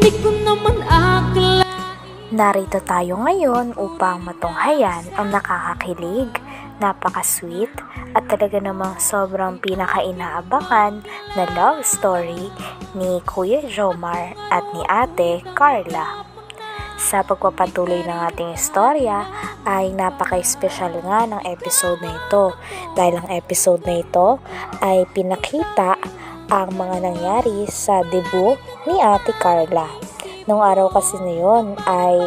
Hindi ko naman akala Narito tayo ngayon upang matunghayan ang nakakakilig, napaka-sweet, at talaga namang sobrang pinaka-inaabangan na love story ni Kuya Jomar at ni Ate Carla. Sa pagpapatuloy ng ating istorya ay napaka-special nga ng episode na ito dahil ang episode na ito ay pinakita ang mga nangyari sa debut ni Ate Carla. Nung araw kasi na yun ay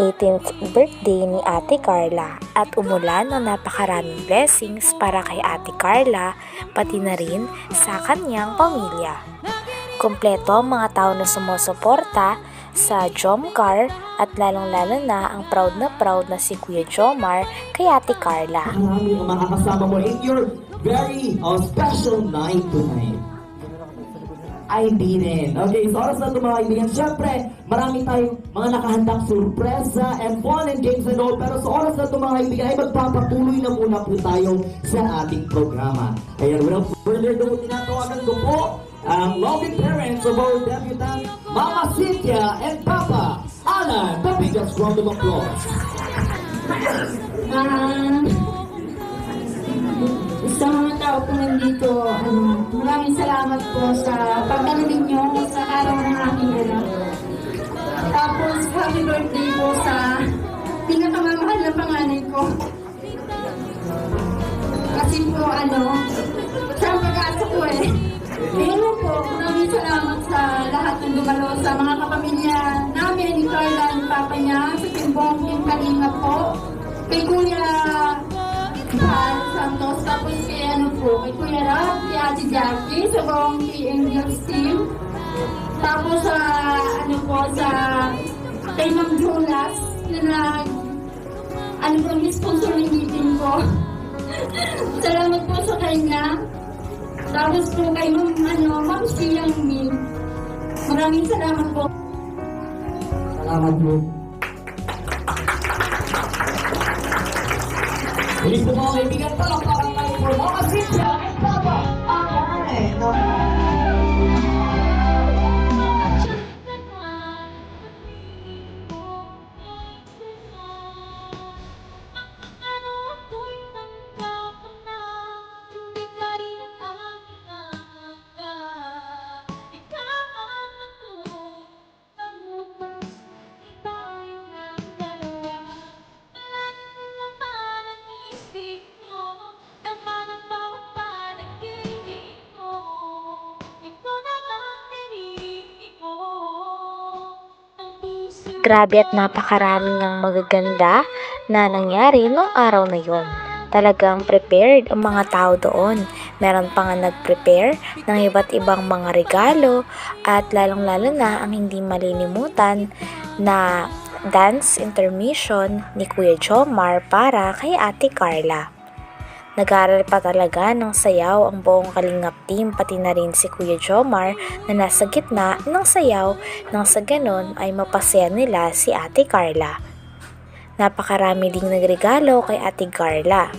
18th birthday ni Ate Carla at umulan ng napakaraming blessings para kay Ate Carla pati na rin sa kanyang pamilya. Kompleto ang mga tao na sumusuporta sa Jomcar at lalong-lalo na ang proud na proud na si Kuya Jomar kay Ate Carla. Marami ang makakasama mo in your very uh, special night tonight. Di rin. Okay, so oras na ito mga kaibigan. Siyempre, marami tayong mga nakahandang sorpresa and fun and games and all. Pero sa oras na ito mga kaibigan ay magpapatuloy na muna po tayo sa ating programa. Ayan, without further ado, tinatawagan ko po ang loving parents of our debutant, Mama Cynthia and Papa Alan. The biggest round of applause. Ah, sa mga tao po nandito, ano, maraming salamat po sa pagdalo ninyo sa araw ng aking anak. Tapos, happy birthday po sa pinakamamahal na panganay ko. Kasi po, ano, sa pag-asa ko eh. Ayun po, maraming salamat sa lahat ng dumalo, sa mga kapamilya namin, ni Carla, ni Papa niya, sa Timbong, Kim Kalima po, kay Kuya Tapos kay ano po, kay Kuya Rab, kay Ate Jackie, sa buong Angels team. Tapos sa, ano po, sa kay Ma'am Jonas, na nag, ano po, sponsor ng meeting ko. Salamat po sa kanya. Tapos po kay Ma'am, ano, Ma'am Siyang Min. Maraming salamat po. Salamat po. Bilis po mga kaibigan, palakpakan tayo po Grabe at napakaraming ng magaganda na nangyari noong araw na yon. Talagang prepared ang mga tao doon. Meron pa nga nag-prepare ng iba't ibang mga regalo at lalong-lalo na ang hindi malilimutan na dance intermission ni Kuya Jomar para kay Ate Carla. Nag-aaral pa talaga ng sayaw ang buong Kalingap team pati na rin si Kuya Jomar na nasa gitna ng sayaw nang sa ganon ay mapasaya nila si Ate Carla. Napakarami ding nagregalo kay Ate Carla.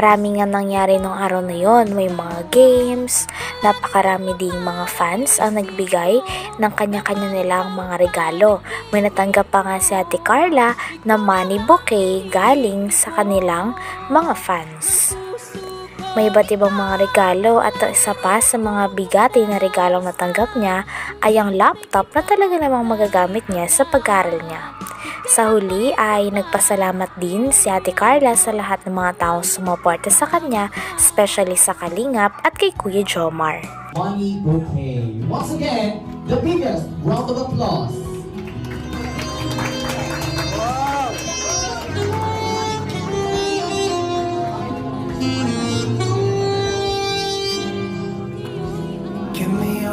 Napakarami nga nangyari nung araw na yon. May mga games, napakarami ding mga fans ang nagbigay ng kanya-kanya nilang mga regalo. May natanggap pa nga si Ate Carla na money bouquet galing sa kanilang mga fans. May iba't ibang mga regalo at isa pa sa mga bigati na regalong natanggap niya ay ang laptop na talaga namang magagamit niya sa pag-aaral niya. Sa huli ay nagpasalamat din si Ate Carla sa lahat ng mga taong sumuporta sa kanya, especially sa Kalingap at kay Kuya Jomar. Money Bouquet. Once again, the biggest round of applause.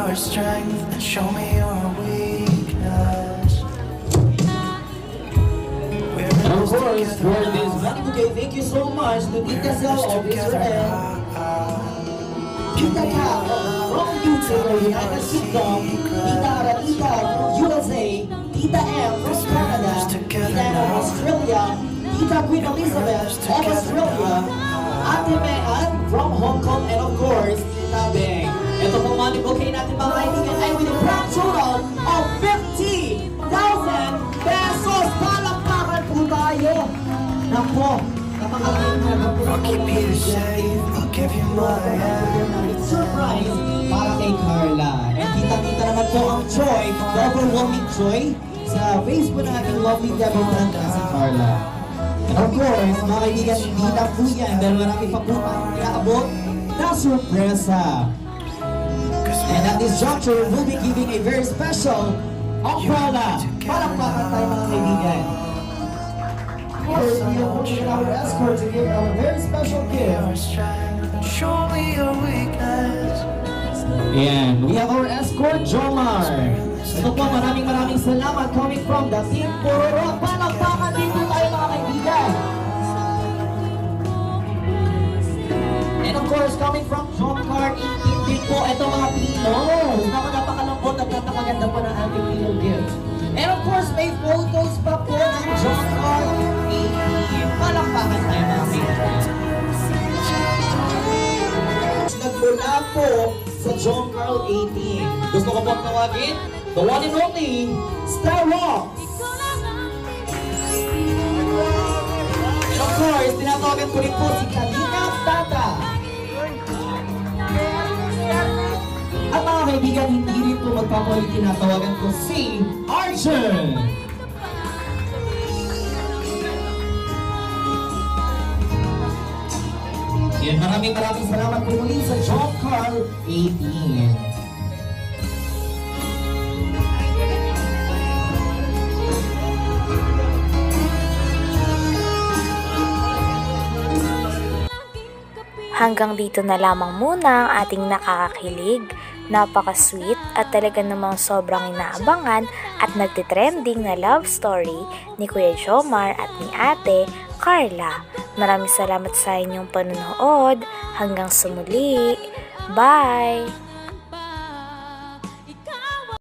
Your strength and show me your weakness. We're of course, this for this Money thank you so much. To this of together Israel, Tita Kat from UK, United Kingdom, Tita Aranita from USA, Tita M from Canada, Tita M of Australia, Tita Queen Elizabeth of Australia, Ate Mehan from Hong Kong, and of course, Tita Beng. Ito pong money bouquet natin mga kaibigan ay with a grand total of 50,000 pesos. Palakpakan po tayo. Nako, na I'll keep you safe, I'll give you my everything. surprise para kay Carla. And kita-kita naman po ang joy, the overwhelming joy sa face po ng ating lovely debutant na si Carla. And of course, mga kaibigan, hindi lang po yan dahil marami pa po tayong inaabot na sorpresa. And at this juncture, we'll be giving a very special umbrella. Palakpakan tayo mga kaibigan. First, we are working our escort to give our very special gift. And we have our escort, Jomar. Ito po, maraming maraming salamat coming from the Team Puro. Palakpakan dito tayo mga kaibigan. And of course, coming from John Car 18 din po, ito mga pilos. Naku, napakalambot at napakaganda po ng ating pillow gift. And of course, may photos pa po ng John Car 18. Palakpakan tayo mga kaibigan. Nagmula po sa John Carl 18. Gusto ko pong tawagin, the one and only, Star Rocks. Of course, tinatawagan ko rin po si Kalina Tata. Kaibigan, hindi rin po magpapali tinatawagan ko si Arjun. Yan, maraming maraming salamat po muli sa John Carl 18. Hanggang dito na lamang muna ang ating nakakakilig, napaka-sweet at talaga namang sobrang inaabangan at nagtitrending na love story ni Kuya Jomar at ni Ate Carla. Maraming salamat sa inyong panonood. Hanggang sumuli. Bye!